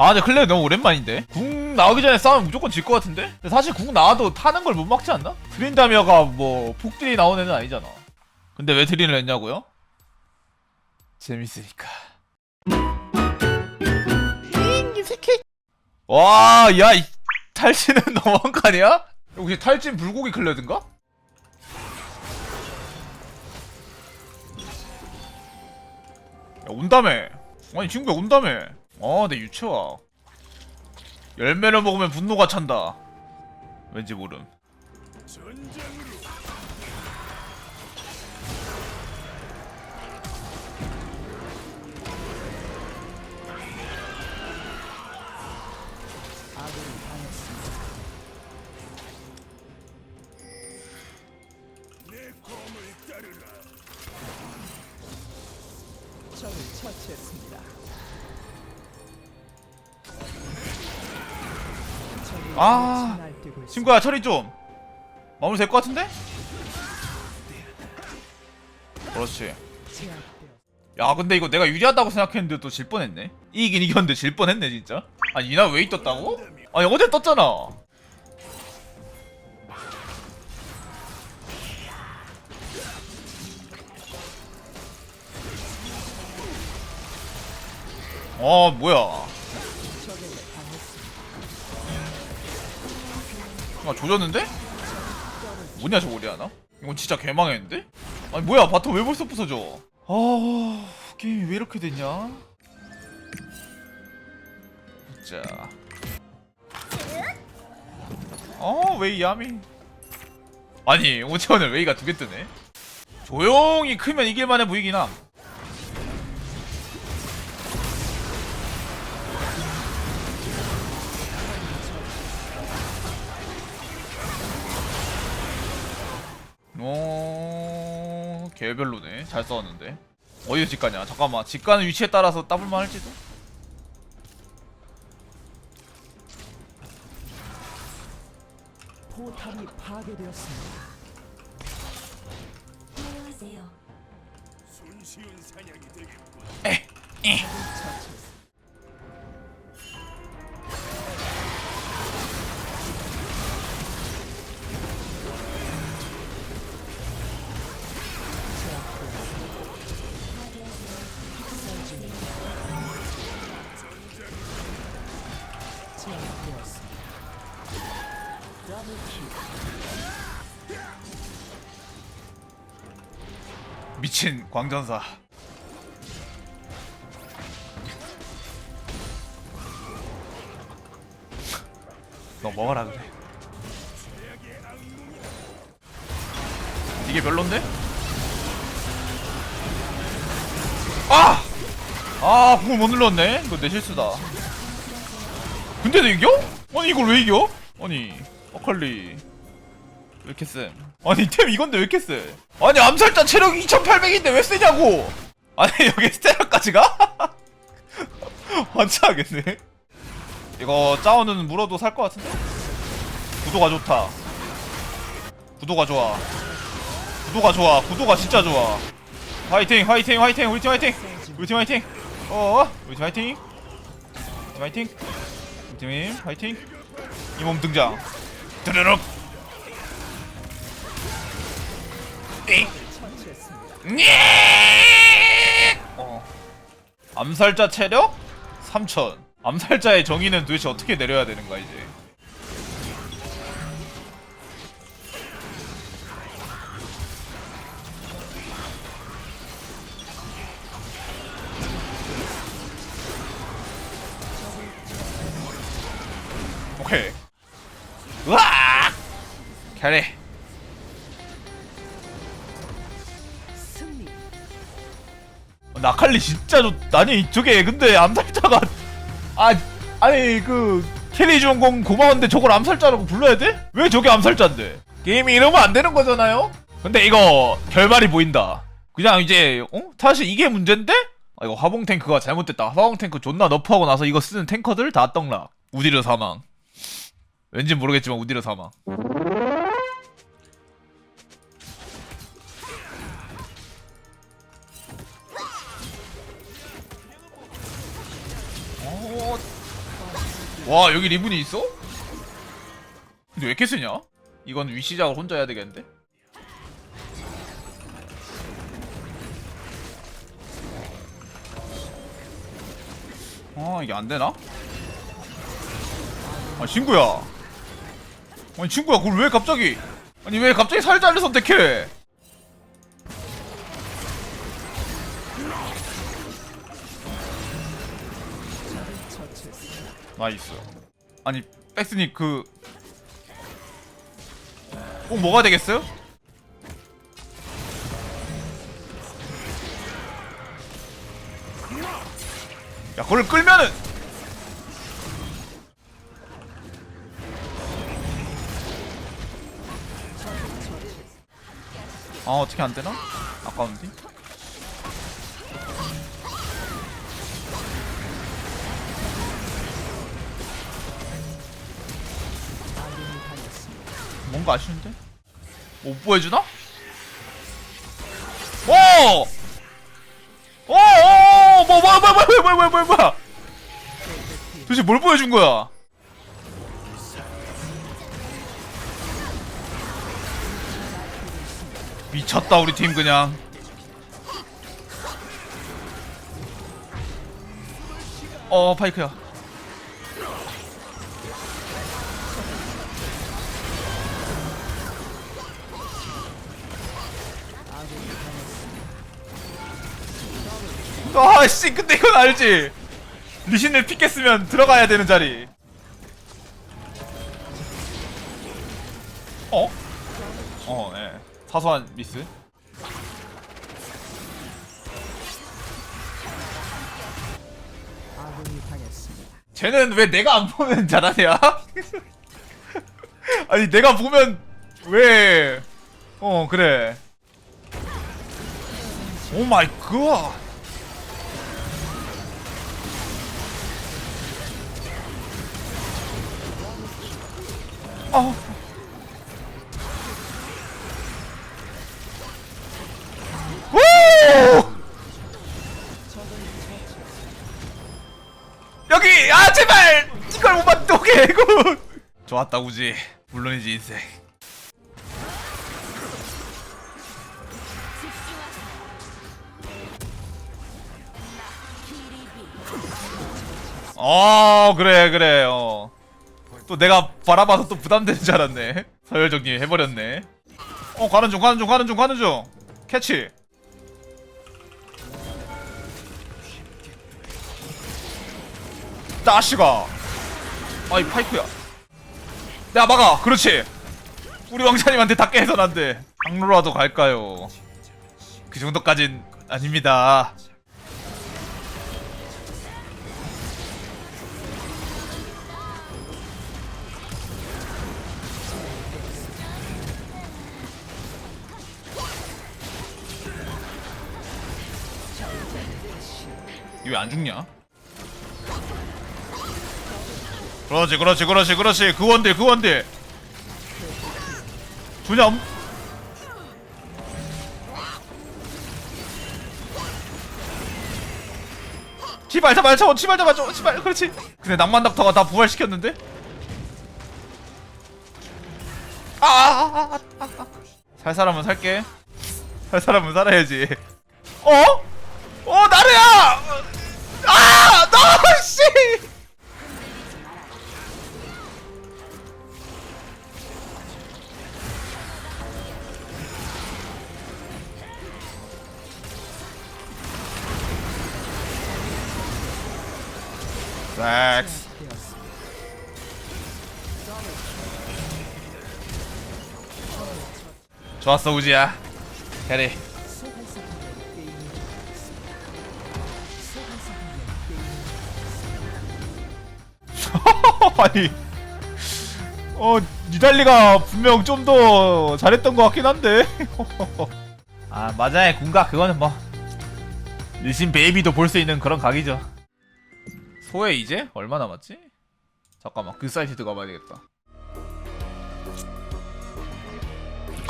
아 근데 클레어 너무 오랜만인데 궁 나오기 전에 싸우면 무조건 질 것 같은데? 근데 사실 궁 나와도 타는 걸 못 막지 않나? 트린다미어가 뭐 폭딜이 나온 애는 아니잖아 근데 왜 트린을 했냐고요? 재밌으니까 이 새끼 와야 이 탈진은 너무한 거 아니야? 혹시 탈진 불고기 클레어든가? 야, 온다며. 아니, 친구야, 온다며. 어, 내 유치와. 열매를 먹으면 분노가 찬다. 왠지 모름. 적을 처치했습니다. 아. 친구야, 처리 좀. 마무리 될 것 같은데? 그렇지. 야, 근데 이거 내가 유리하다고 생각했는데 또 질 뻔했네. 이기긴 이겼는데 질 뻔했네, 진짜. 아니, 이날 왜 떴다고? 아니, 어제 떴잖아. 어, 뭐야. 아 조졌는데? 뭐냐 저거 리아나? 이건 진짜 개망했는데? 아니 뭐야 바텀 왜 벌써 부서져? 아 게임이 왜 이렇게 됐냐? 자. 어 웨이 야미 아니 오체원은 웨이가 두 개 뜨네 조용히 크면 이길만해 보이긴 함 개별로네 잘 싸웠는데 어디서 집 가냐 잠깐만 집 가는 위치에 따라서 따블만 할지도 포탑이 파괴되었습니다. 안녕하세요. 처치했습니다. 제압되었습니다. 미친 광전사 너 먹어라 그래 이게 별론데? 아! 아 궁을 못 눌렀네 이거 내 실수다 근데 너 이겨? 아니 이걸 왜 이겨? 아니 어컬리 왜 이렇게 쎄? 아니 템 이건데 왜 이렇게 쎄? 아니 암살자 체력 2800인데 왜 세냐고? 아니 여기 스테라까지 가? 환차하겠네. 이거 짜오는 물어도 살 것 같은데? 구도가 좋다. 구도가 좋아. 구도가 좋아. 구도가 진짜 좋아. 화이팅 화이팅 화이팅. 우리 팀 화이팅. 우리 팀 화이팅. 어? 우리 팀 화이팅. 우리 팀 화이팅. 우리 팀 화이팅. 이 몸 등장. 드르륵 어. 암살자 체력? 3000 암살자의 정의는 도대체 어떻게 내려야 되는 거야 이제? 오케이. 으악! 캐리. 나칼리 진짜 좋 아니 저게 근데 암살자가 아 아니 그 캐리 주인공 고마운데 저걸 암살자라고 불러야 돼? 왜 저게 암살자인데? 게임이 이러면 안 되는 거잖아요? 근데 이거 결말이 보인다 그냥 이제 어? 사실 이게 문제인데? 아 이거 화봉 탱크가 잘못됐다 화봉 탱크 존나 너프하고 나서 이거 쓰는 탱커들 다 떡락 우디르 사망 왠지 모르겠지만 우디르 사망 와 여기 리븐이 있어? 근데 왜 이렇게 쓰냐? 이건 위시작을 혼자 해야 되겠는데? 아 이게 안 되나? 아 친구야 아니 친구야 그걸 왜 갑자기 아니 왜 갑자기 살자를 선택해 나이스 아니 백스님 그... 꼭 뭐가 되겠어요? 야 그걸 끌면은 아 어떻게 안 되나? 아까운데? 뭔가 아쉬운데? 못 보여주나? 뭐 오! 오! 오! 뭐, 뭐야, 뭐, 뭐, 뭐, 뭐, 뭐, 뭐야! 도대체 뭘 보여준 거야? 미쳤다, 우리 팀 그냥. 어, 파이크야. 아씨 근데 이건 알지 리신을 픽했으면 들어가야 되는 자리 어? 어, 예. 사소한 미스. 쟤는 왜 내가 안 보면 잘하냐? 아니, 내가 보면 왜? 어, 그래. 오 마이 갓. 아. 오! 여기! 아 제발! 이걸 못 오게 굿 좋았다 우지. 물론이지 인생. 어 그래 그래. 어 또 내가 바라봐서 또 부담되는 줄 알았네. 서열 정리 해버렸네. 어 가는 중 가는 중 가는 중 가는 중. 캐치. 따시가. 아이 파이크야. 내가 막아. 그렇지. 우리 왕자님한테 닿게 해선 안돼 항로라도 갈까요? 그 정도까진 아닙니다 왜 안 죽냐? 그렇지 그렇지 그렇지 그렇지. 그 원딜 그 원딜. 주념. 치발 잡아 잡아 치발 잡아 줘 치발. 그렇지. 근데 낭만 닥터가 다 부활시켰는데? 아살 사람은 살게. 살 사람은 살아야지. 어? 어 나르야 되었습니다. 좋았어 우지야. 캐리. 아니 어 니달리가 분명 좀 더 잘했던 것 같긴 한데. 아 맞아요. 군각 그거는 뭐. 리신 베이비도 볼 수 있는 그런 각이죠 소에 이제 얼마 남았지? 잠깐만 그 사이트 들어가 봐야 되겠다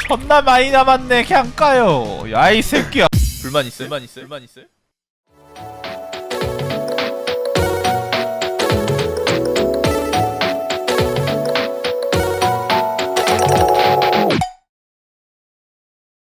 천나 많이 남았네 그냥 까요 야 이 새끼야 불만 있어요? 불만 있어요? 불만 있어요?